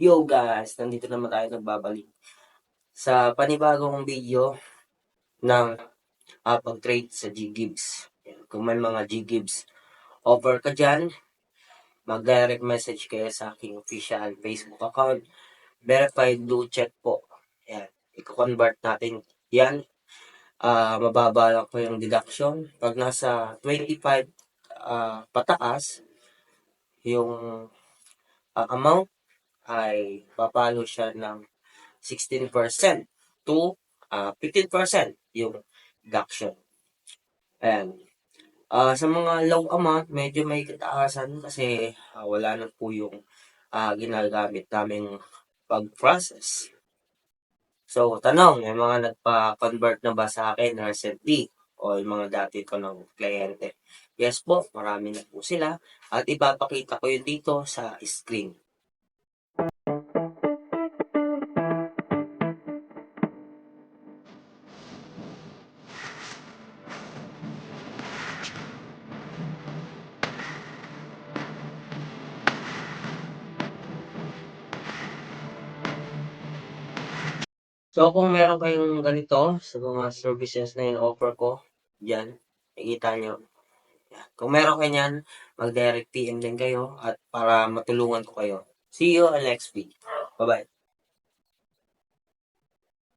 Yo guys, nandito naman tayo nagbabalik sa panibagong video ng uh, pag-trade sa G-Gibbs. Kung may mga G-Gibbs offer ka dyan, mag-direct message kayo sa aking official Facebook account. Verified blue check po. Yan. I-convert natin yan. Ah, mababa lang po yung deduction. Pag nasa 25 ah, pataas, yung ah, amount ay papalo siya ng 16% to ah, 15% yung deduction. Ayan. Ah, sa mga low amount, medyo may kataasan kasi ah, wala na po yung ah, ginagamit naming pag-process. So, tanong, may mga nagpa-convert na ba sa akin recently? O yung mga dati ko ng kliyente? Yes po, marami na po sila. At ipapakita ko yun dito sa screen. So, kung meron kayong ganito sa mga services na yung offer ko, dyan, nakikita nyo. Yan. Kung meron kayo yan, mag-direct PM din kayo at para matulungan ko kayo. See you on next video. Bye-bye.